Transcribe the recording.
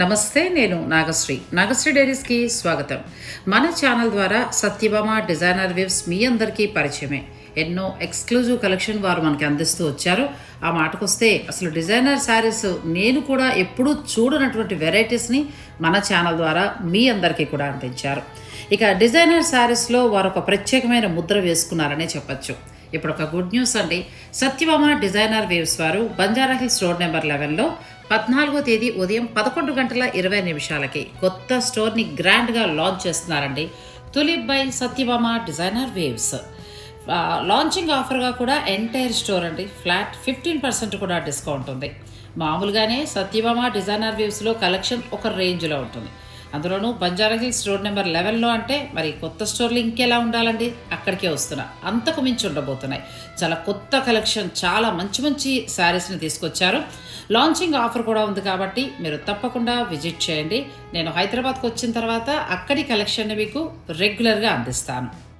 నమస్తే నేను నాగశ్రీ. నాగశ్రీ డైరీస్కి స్వాగతం. మన ఛానల్ ద్వారా సత్యభామ డిజైనర్ వేవ్స్ మీ అందరికీ పరిచయమే. ఎన్నో ఎక్స్క్లూజివ్ కలెక్షన్ వారు మనకి అందిస్తూ వచ్చారు. ఆ మాటకొస్తే అసలు డిజైనర్ శారీస్ నేను కూడా ఎప్పుడూ చూడనటువంటి వెరైటీస్ని మన ఛానల్ ద్వారా మీ అందరికీ కూడా అందించారు. ఇక డిజైనర్ శారీస్లో వారు ఒక ప్రత్యేకమైన ముద్ర వేసుకున్నారనే చెప్పచ్చు. ఇప్పుడు ఒక గుడ్ న్యూస్ అండి. సత్యభామ డిజైనర్ వేవ్స్ వారు బంజారా హిల్స్ రోడ్ నెంబర్ లెవెన్లో పద్నాలుగో తేదీ ఉదయం పదకొండు గంటల ఇరవై నిమిషాలకి కొత్త స్టోర్ని గ్రాండ్గా లాంచ్ చేస్తున్నారండి. Tulip by Satyabhama designer waves. Launching ఆఫర్గా కూడా ఎంటైర్ స్టోర్ అండి. ఫ్లాట్ ఫిఫ్టీన్ పర్సెంట్ కూడా డిస్కౌంట్ ఉంది. మామూలుగానే సత్యభామ డిజైనర్ వేవ్స్లో కలెక్షన్ ఒక రేంజ్లో ఉంటుంది. అందులోనూ బంజారా హిల్స్ రోడ్ నెంబర్ లెవెన్లో అంటే మరి కొత్త స్టోర్లు ఇంకెలా ఉండాలండి? అక్కడికే వస్తున్నా. అంతకు మించి ఉండబోతున్నాయి. చాలా కొత్త కలెక్షన్ చాలా మంచి మంచి శారీస్ని తీసుకొచ్చారు. లాంచింగ్ ఆఫర్ కూడా ఉంది కాబట్టి మీరు తప్పకుండా విజిట్ చేయండి. నేను హైదరాబాద్కి వచ్చిన తర్వాత అక్కడి కలెక్షన్ని మీకు రెగ్యులర్గా అందిస్తాను.